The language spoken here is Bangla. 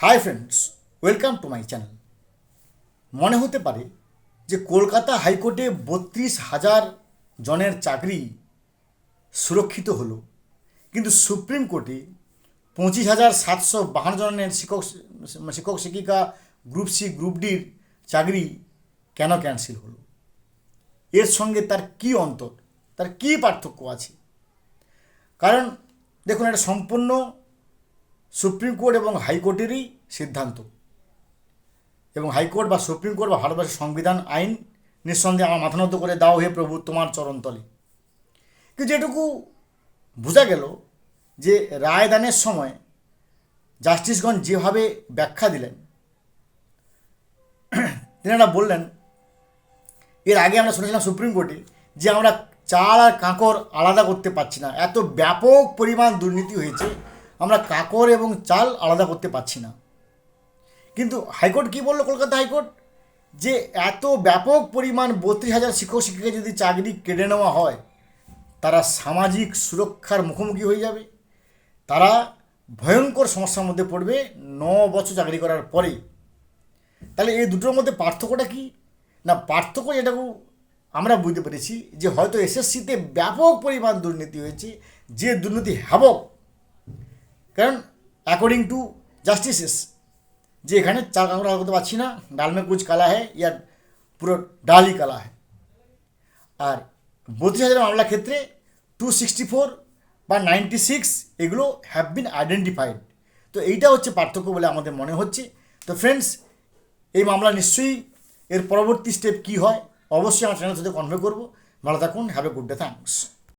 Hi friends welcome to my channel মনে হতে পারে যে কলকাতা হাইকোর্টে বত্রিশ হাজার জনের চাকরি সুরক্ষিত হলো, কিন্তু সুপ্রিম কোর্টে পঁচিশ হাজার সাতশো বাহান্ন জনের শিক্ষক শিক্ষক শিক্ষিকা গ্রুপ সি, গ্রুপ ডির চাকরি কেন ক্যান্সেল হলো? এর সঙ্গে তার কি অন্তর, তার কি পার্থক্য আছে? কারণ দেখুন, এটা সম্পূর্ণ সুপ্রিম কোর্ট এবং হাইকোর্টেরই সিদ্ধান্ত। এবং হাইকোর্ট বা সুপ্রিম কোর্ট বা ভারতবর্ষের সংবিধান আইন নিঃসন্দেহে আমার মাথা নত করে দাও হে প্রভু তোমার চরণতলে। কিন্তু যেটুকু বোঝা গেল যে রায়দানের সময় জাস্টিসগণ যেভাবে ব্যাখ্যা দিলেন, তেনারা বললেন, এর আগে আমরা শুনেছিলাম সুপ্রিম কোর্টে যে আমরা চাল আর কাঁকর আলাদা করতে পারছি না, এত ব্যাপক পরিমাণ দুর্নীতি হয়েছে আমরা কাকর এবং চাল আলাদা করতে পারছি না। কিন্তু হাইকোর্ট কী বলল কলকাতা হাইকোর্ট? যে এত ব্যাপক পরিমাণ বত্রিশ হাজার শিক্ষক শিক্ষিকা যদি চাকরি কেড়ে নেওয়া হয়, তারা সামাজিক সুরক্ষার মুখোমুখি হয়ে যাবে। তারা ভয়ঙ্কর সমস্যার মধ্যে পড়বে ন বছর চাকরি করার পরে। তাহলে এই দুটোর মধ্যে পার্থক্যটা কি? না, পার্থক্য যেটাকে আমরা বুঝতে পেরেছি যে হয়তো এসএসসিতে ব্যাপক পরিমাণ দুর্নীতি হয়েছে, যে দুর্নীতি হ্যাবক কারণ অ্যাকর্ডিং টু জাস্টিসেস যে এখানে চাল কাঁকড়া করতে পারছি না, ডাল মে কুচ কালা হ্যাঁ ইয়ার পুরো ডালই কালা হ্যাঁ আর বত্রিশ হাজার মামলার ক্ষেত্রে টু সিক্সটি ফোর বা নাইনটি সিক্স এগুলো হ্যাভ বিন আইডেন্টিফাইড তো এইটা হচ্ছে পার্থক্য বলে আমাদের মনে হচ্ছে। তো ফ্রেন্ডস এই মামলা নিশ্চয়ই এর পরবর্তী স্টেপ কী হয়? অবশ্যই আমার চ্যানেল সাথে কনভে করব। ভালো থাকুন have a good day thanks